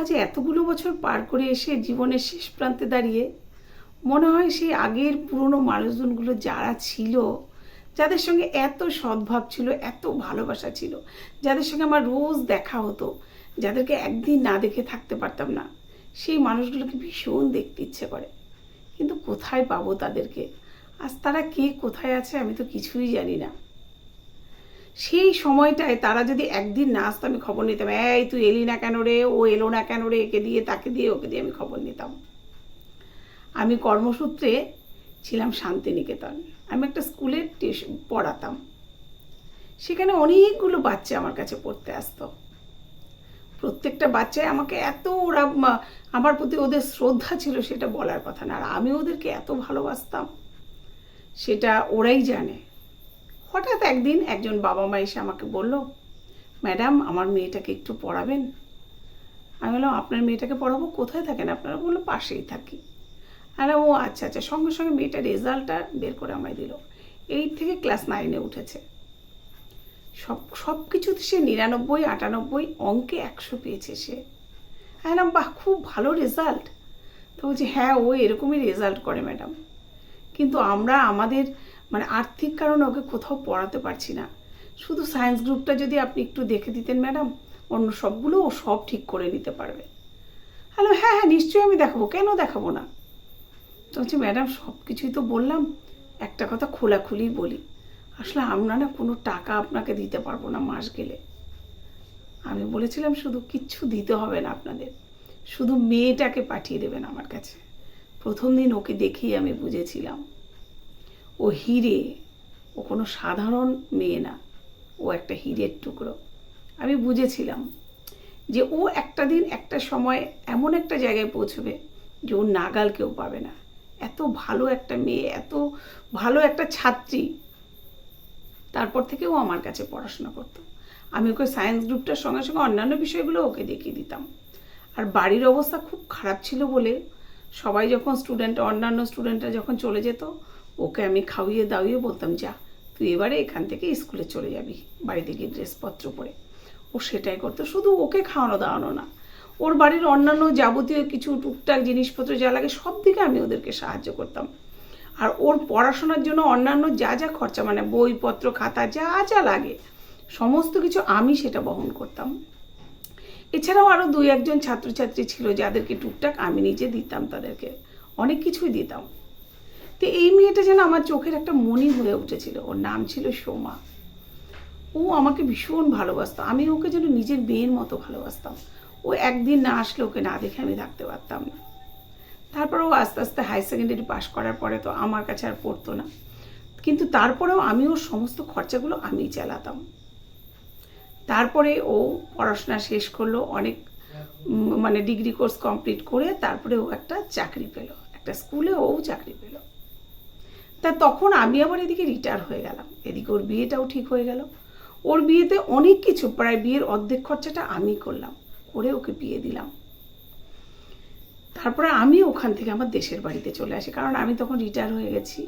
আজ এতগুলো বছর পার করে এসে জীবনের শেষ প্রান্তে দাঁড়িয়ে, মনে হয় সেই আগের পুরনো মানুষজনগুলো যারা ছিল, যাদের সঙ্গে এত সদ্ভাব ছিল, এত ভালোবাসা ছিল, যাদের সঙ্গে আমার রোজ দেখা হতো, যাদেরকে একদিন না দেখে থাকতে পারতাম না, সেই মানুষগুলোকে ভীষণ দেখতে ইচ্ছে করে। কিন্তু কোথায় পাবো তাদেরকে? আজ তারা কে কোথায় আছে আমি তো কিছুই জানি না। সেই সময়টায় তারা যদি একদিন না আসতো, আমি খবর নিতাম, এই, তুই এলি না কেন রে? ও এলো না কেন রে? একে দিয়ে, তাকে দিয়ে, ওকে দিয়ে আমি খবর নিতাম। আমি কর্মসূত্রে ছিলাম শান্তিনিকেতন। আমি একটা স্কুলের টিউশন পড়াতাম। সেখানে অনেকগুলো বাচ্চা আমার কাছে পড়তে আসতো। প্রত্যেকটা বাচ্চায় আমাকে এত ওরা আমার প্রতি ওদের শ্রদ্ধা ছিল সেটা বলার কথা না। আর আমি ওদেরকে এত ভালোবাসতাম, সেটা ওরাই জানে। হঠাৎ একদিন একজন বাবা মা এসে আমাকে বলল, ম্যাডাম, আমার মেয়েটাকে একটু পড়াবেন? আমি বললাম, আপনার মেয়েটাকে পড়াবো? কোথায় থাকেন আপনারা? বলল, পাশেই থাকি। আরে ও আচ্ছা আচ্ছা। সঙ্গে সঙ্গে মেয়েটার রেজাল্টটা বের করে আমায় দিল। এইট থেকে ক্লাস নাইনে উঠেছে। সব সব কিছুতে সে নিরানব্বই, আটানব্বই অঙ্কে একশো পেয়েছে সে। হ্যাঁ বাহ, খুব ভালো রেজাল্ট। তো বলছি হ্যাঁ ও এরকমই রেজাল্ট করে, ম্যাডাম। কিন্তু আমরা আমাদের মানে আর্থিক কারণে ওকে কোথাও পড়াতে পারছি না। শুধু সায়েন্স গ্রুপটা যদি আপনি একটু দেখে দিতেন ম্যাডাম, অন্য সবগুলো ও সব ঠিক করে নিতে পারবে। হ্যালো হ্যাঁ হ্যাঁ নিশ্চয়ই আমি দেখাবো। কেন দেখাবো না? তো হচ্ছে ম্যাডাম সব কিছুই তো বললাম। একটা কথা খোলাখুলি বলি। আসলে আমরা না কোনো টাকা আপনাকে দিতে পারব না মাস গেলে। আমি বলেছিলাম, শুধু কিচ্ছু দিতে হবে না আপনাদের। শুধু মেয়েটাকে পাঠিয়ে দেবেন আমার কাছে। প্রথম দিন ওকে দেখেই আমি বুঝেছিলাম। ও হিরে, ও কোনো সাধারণ মেয়ে না। ও একটা হিরের টুকরো। আমি বুঝেছিলাম যে ও একটা দিন, একটা সময় এমন একটা জায়গায় পৌঁছবে যে ও নাগাল কেউ পাবে না। এত ভালো একটা মেয়ে, এত ভালো একটা ছাত্রী। তারপর থেকে ও আমার কাছে পড়াশোনা করতো। আমি ওকে সায়েন্স গ্রুপটার সঙ্গে সঙ্গে অন্যান্য বিষয়গুলো ওকে দেখিয়ে দিতাম। আর বাড়ির অবস্থা খুব খারাপ ছিল বলে সবাই যখন স্টুডেন্ট অন্যান্য স্টুডেন্টরা যখন চলে যেত ওকে আমি খাওয়িয়ে দাওয়িয়ে বলতাম, যা, তুই এবারে এখান থেকে স্কুলে চলে যাবি, বাড়িতে গিয়ে ড্রেসপত্র পরে। ও সেটাই করতো, শুধু ওকে খাওয়ানো দাওয়ানো না। ওর বাড়ির অন্যান্য যাবতীয় কিছু টুকটাক জিনিসপত্র যা লাগে, সব দিকে আমি ওদেরকে সাহায্য করতাম। আর ওর পড়াশোনার জন্য অন্যান্য যা যা খরচা মানে বইপত্র, খাতা, যা যা লাগে, সমস্ত কিছু আমি সেটা বহন করতাম। এছাড়াও আরও দুই একজন ছাত্রছাত্রী ছিল, যাদেরকে টুকটাক আমি নিজে দিতাম তাদেরকে। অনেক কিছুই দিতাম। তো এই মেয়েটা যেন আমার চোখের একটা মনি হয়ে উঠেছিল। ওর নাম ছিল সোমা। ও আমাকে ভীষণ ভালোবাসতো। আমি ওকে যেন নিজের মেয়ের মতো ভালোবাসতাম। ও একদিন না আসলে ওকে না দেখে আমি থাকতে পারতাম না। তারপর ও আস্তে আস্তে হাই সেকেন্ডারি পাশ করার পরে তো আমার কাছে আর পড়তো না। কিন্তু তারপরেও আমি ওর সমস্ত খরচাগুলো আমিই চালাতাম। তারপরে ও পড়াশোনা শেষ করল, অনেক মানে ডিগ্রি কোর্স কমপ্লিট করে তারপরে ও একটা চাকরি পেল। একটা স্কুলে ও চাকরি পেল। তা তখন আমি আবার এদিকে রিটায়ার হয়ে গেলাম। এদিকে ওর বিয়েটাও ঠিক হয়ে গেল। ওর বিয়েতে অনেক কিছু, প্রায় বিয়ের অর্ধেক খরচাটা আমি করলাম। করে ওকে বিয়ে দিলাম। তারপরে আমি ওখান থেকে আমার দেশের বাড়িতে চলে আসি, কারণ আমি তখন রিটায়ার হয়ে গেছি।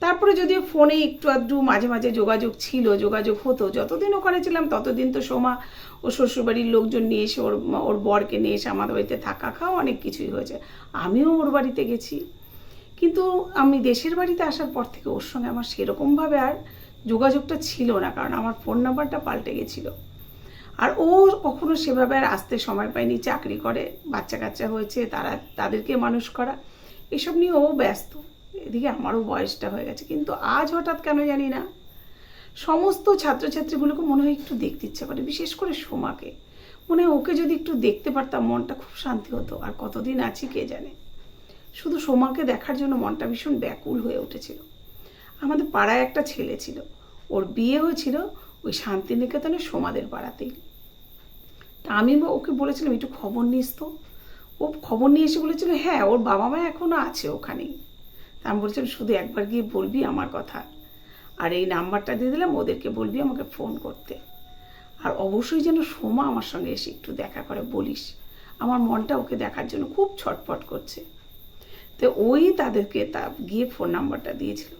তারপরে যদিও ফোনে একটু আধটু মাঝে মাঝে যোগাযোগ ছিল, যোগাযোগ হতো। যতদিন ওখানে ছিলাম ততদিন তো সোমা, ও শ্বশুরবাড়ির লোকজন নিয়ে এসে ওর ওর বরকে নিয়ে এসে আমাদের বাড়িতে থাকা, খাওয়া অনেক কিছুই হয়েছে। আমিও ওর বাড়িতে গেছি। কিন্তু আমি দেশের বাড়িতে আসার পর থেকে ওর সঙ্গে আমার সেরকমভাবে আর যোগাযোগটা ছিল না, কারণ আমার ফোন নাম্বারটা পাল্টে গেছিল। আর ও কখনো সেভাবে আর আসতে সময় পায়নি, চাকরি করে বাচ্চা কাচ্চা হয়েছে, তারা, তাদেরকে মানুষ করা, এসব নিয়ে ও ব্যস্ত। এদিকে আমারও বয়সটা হয়ে গেছে, কিন্তু আজ হঠাৎ কেন জানি না, সমস্ত ছাত্রছাত্রীগুলোকে মনে হয় একটু দেখতে ইচ্ছা করে, বিশেষ করে সোমাকে। মনে হয় ওকে যদি একটু দেখতে পারতাম, মনটা খুব শান্তি হতো, আর কতদিন আছি কে জানে। শুধু সোমাকে দেখার জন্য মনটা ভীষণ ব্যাকুল হয়ে উঠেছিল। আমাদের পাড়ায় একটা ছেলে ছিল। ওর বিয়ে হয়েছিল ওই শান্তিনিকেতনের সোমাদের পাড়াতেই। তা আমি ওকে বলেছিলাম, একটু খবর নিস তো। ও খবর নিয়ে এসে বলেছিল হ্যাঁ ওর বাবা মা এখনও আছে ওখানেই। তা আমি বলছিলাম, শুধু একবার গিয়ে বলবি আমার কথা। আর এই নাম্বারটা দিয়ে দিলাম, ওদেরকে বলবি আমাকে ফোন করতে। আর অবশ্যই যেন সোমা আমার সঙ্গে এসে একটু দেখা করে বলিস। আমার মনটা ওকে দেখার জন্য খুব ছটফট করছে। তো ওই তাদেরকে তা গিয়ে ফোন নাম্বারটা দিয়েছিল।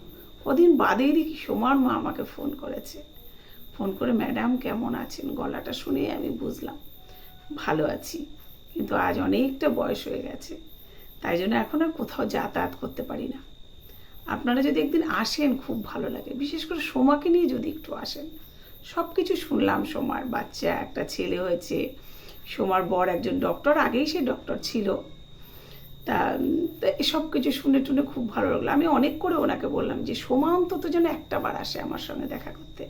কদিন বাদেই দেখি সোমার মা আমাকে ফোন করেছে। ফোন করে ম্যাডাম কেমন আছেন? গলাটা শুনে আমি বুঝলাম, ভালো আছি, কিন্তু আজ অনেকটা বয়স হয়ে গেছে, তাই জন্য এখন আর কোথাও যাতায়াত করতে পারি না। আপনারা যদি একদিন আসেন, খুব ভালো লাগে। বিশেষ করে সোমাকে নিয়ে যদি একটু আসেন সব কিছু শুনলাম সোমার বাচ্চা, একটা ছেলে হয়েছে, সোমার বর একজন ডক্টর আগেই সে ডক্টর ছিল। তা সব কিছু শুনে টুনে খুব ভালো লাগল। আমি অনেক করে ওনাকে বললাম যে, সোমা অন্তত যেন একটা বার আসে আমার সঙ্গে দেখা করতে।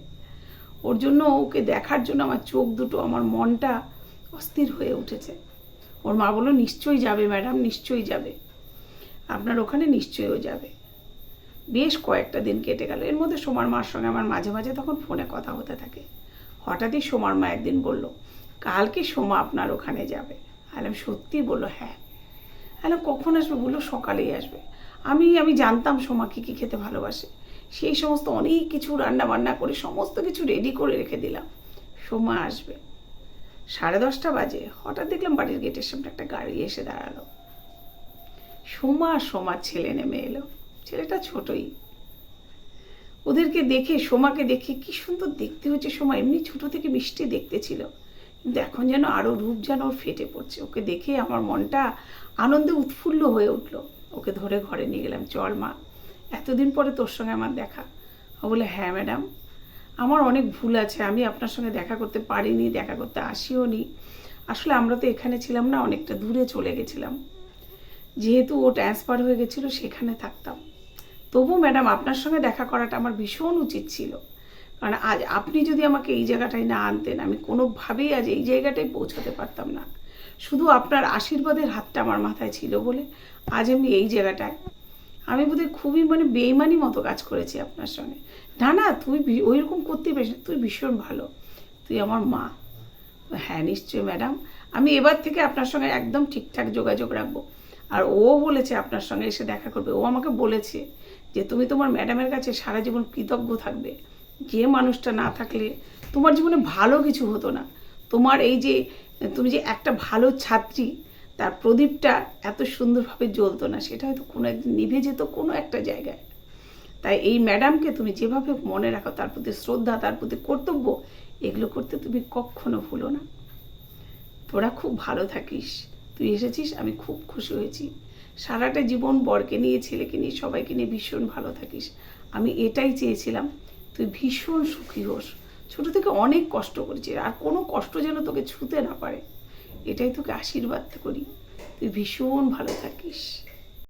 ওর জন্য ওকে দেখার জন্য আমার চোখ দুটো, আমার মনটা অস্থির হয়ে উঠেছে। ওর মা বলল, নিশ্চয়ই যাবে ম্যাডাম, নিশ্চয়ই যাবে। আপনার ওখানে নিশ্চয়ই যাবে। বেশ কয়েকটা দিন কেটে গেল। এর মধ্যে সোমার মার সঙ্গে আমার মাঝে মাঝে তখন ফোনে কথা হতে থাকে। হঠাৎই সোমার মা একদিন বলল, কালকে সোমা আপনার ওখানে যাবে। আলাম সত্যি বলল হ্যাঁ। আলাম কখন আসবে বলল সকালেই আসবে। আমি আমি জানতাম সোমা কী কী খেতে ভালোবাসে। সেই সমস্ত অনেক কিছু রান্না বান্না করে, সমস্ত কিছু রেডি করে রেখে দিলাম। সোমা আসবে। সাড়ে দশটা বাজে। হঠাৎ দেখলাম বাড়ির গেটের সামনে একটা গাড়ি এসে দাঁড়াল। সোমা সোমার ছেলে নেমে এলো। ছেলেটা ছোটই। ওদেরকে দেখে, সোমাকে দেখে কি সুন্দর দেখতে হচ্ছে সোমা এমনি ছোট থেকে মিষ্টি দেখতে ছিল। এখন যেন আরও রূপ যেন ফেটে পড়ছে। ওকে দেখে আমার মনটা আনন্দে উৎফুল্ল হয়ে উঠল। ওকে ধরে ঘরে নিয়ে গেলাম। চল মা, এতদিন পরে তোর সঙ্গে আমার দেখা। ও বলে হ্যাঁ ম্যাডাম। আমার অনেক ভুল আছে, আমি আপনার সঙ্গে দেখা করতে পারিনি, দেখা করতে আসিও নি। আসলে আমরা তো এখানে ছিলাম না, অনেকটা দূরে চলে গেছিলাম। যেহেতু ও ট্রান্সফার হয়ে গেছিল, সেখানে থাকতাম। তবু ম্যাডাম, আপনার সঙ্গে দেখা করাটা আমার ভীষণ উচিত ছিল। কারণ আজ আপনি যদি আমাকে এই জায়গাটায় না আনতেন, আমি কোনোভাবেই আজ এই জায়গাটায় পৌঁছাতে পারতাম না। শুধু আপনার আশীর্বাদের হাতটা আমার মাথায় ছিল বলে আজ আমি এই জায়গাটায়। আমি বোধহয় খুবই মানে বেইমানি মতো কাজ করেছি আপনার সঙ্গে। না না তুই ওই রকম করতে পারিস তুই ভীষণ ভালো। তুই আমার মা। হ্যাঁ নিশ্চয়ই ম্যাডাম। আমি এবার থেকে আপনার সঙ্গে একদম ঠিকঠাক যোগাযোগ রাখব। আর ও বলেছে আপনার সঙ্গে এসে দেখা করবে। ও আমাকে বলেছে যে, তুমি তোমার ম্যাডামের কাছে সারা জীবন কৃতজ্ঞ থাকবে। যে মানুষটা না থাকলে তোমার জীবনে ভালো কিছু হতো না। তোমার এই যে, তুমি যে একটা ভালো ছাত্রী, তার প্রদীপটা এত সুন্দরভাবে জ্বলতো না, সেটা হয়তো কোনো একদিন নিভে যেত কোনো একটা জায়গায়। তাই এই ম্যাডামকে তুমি যেভাবে মনে রাখো, তার প্রতি শ্রদ্ধা, তার প্রতি কর্তব্য, এগুলো করতে তুমি কখনো ভুলো না। তোরা খুব ভালো থাকিস। তুই এসেছিস, আমি খুব খুশি হয়েছি। সারাটা জীবন বরকে নিয়ে, ছেলেকে নিয়ে, সবাইকে নিয়ে ভীষণ ভালো থাকিস। আমি এটাই চেয়েছিলাম তুই ভীষণ সুখী হোস। ছোটো থেকে অনেক কষ্ট করেছিস আর কোনো কষ্ট যেন তোকে ছুতে না পারে। এটাই তোকে আশীর্বাদ করি। তুই ভীষণ ভালো থাকিস।